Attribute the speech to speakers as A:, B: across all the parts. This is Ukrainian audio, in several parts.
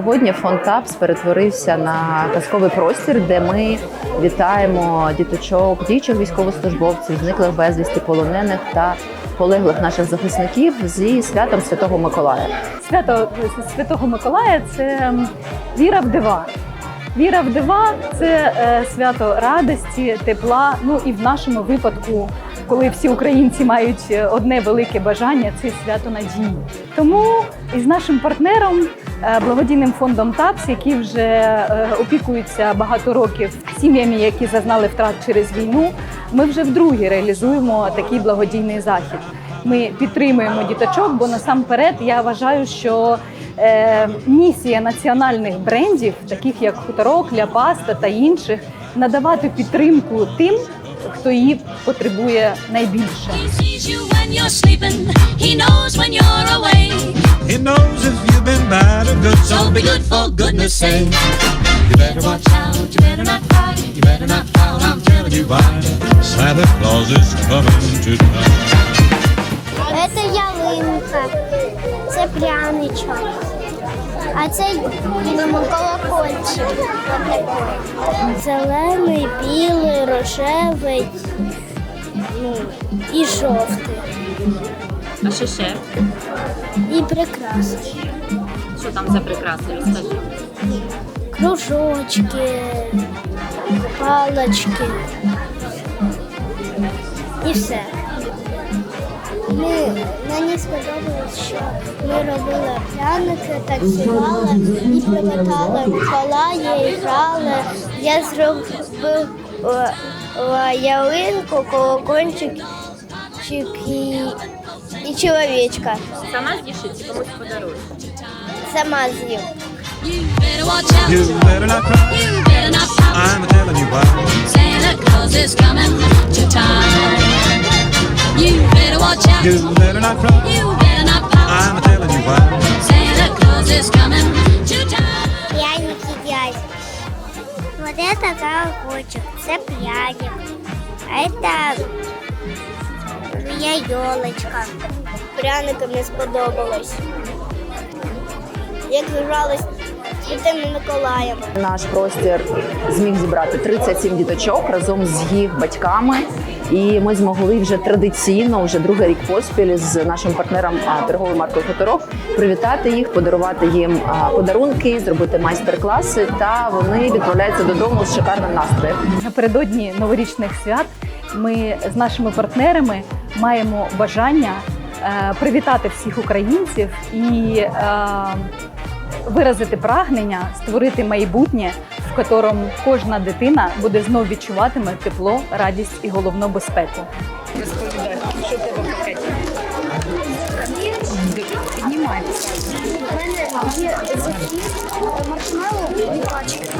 A: Сьогодні фонд ТАПС перетворився на казковий простір, де ми вітаємо діточок, діючих військовослужбовців, зниклих безвісти полонених та полеглих наших захисників зі святом Святого Миколая.
B: Свято Святого Миколая це віра в дива. Віра в дива це е, свято радості, тепла. Ну і в нашому випадку, коли всі українці мають е, одне велике бажання, це свято надії. Тому із нашим партнером, е, благодійним фондом ТАПС, який вже е, опікується багато років сім'ями, які зазнали втрат через війну, ми вже вдруге реалізуємо такий благодійний захід. Ми підтримуємо діточок, бо насамперед я вважаю, що е, місія національних брендів, таких як хуторок, ляпаста та інших, надавати підтримку тим, хто її потребує найбільше.
C: He sees you when you're sleeping. He knows when you're away.
D: He knows if you've been bad or good,
C: So be good for goodness sake.
D: you better watch out.
C: You better not cry.
D: You better not pout. I'm telling you why. Santa Claus is coming to town.
E: Це ялинка, це пряничок, а це колокольчик. Зелений, білий, рожевий ну, і жовтий.
F: А що ще?
E: І прикраси.
F: Що там за прикраси? Розкажи.
E: Кружочки, палочки. І все. Ми, мені сподобалось, що ми робили пряники, танцювали і привітали Миколая, і грали. Я зробив ялинку, колокольчик і, і чоловічка.
F: Сама з'їш чи комусь подаруєш?
E: Сама з'їв.
C: You better watch out.
D: You better not cry.
C: You better not pout.
D: I'm telling you why.
C: Santa Claus is coming You better
D: not cry.
C: You better not pout.
D: I'm telling you why.
C: Santa Claus is coming to town.
E: Пряники дядь. Вот это колокольчик, це пряник. А это моя елочка. Пряникам не сподобалось. Як грались з Святим Миколаєм.
A: Наш простір зміг зібрати 37 діточок разом з їх батьками. І ми змогли вже традиційно, вже другий рік поспіль з нашим партнером торговою маркою Хуторок привітати їх, подарувати їм подарунки, зробити майстер-класи. Та вони відправляються додому з шикарним настроєм.
B: Напередодні новорічних свят ми з нашими партнерами маємо бажання е, привітати всіх українців і е, виразити прагнення створити майбутнє, в якому кожна дитина буде знов відчуватиме тепло, радість і головну безпеку.
E: У мене є маршмеллоу і пачки.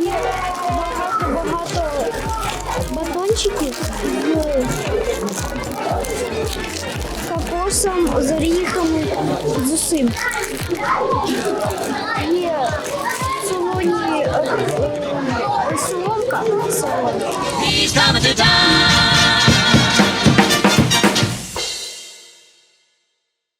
E: Є багато-багато батончиків кокосом, з оріхами, з усім. Є солоні солонка е, соломка. солоні.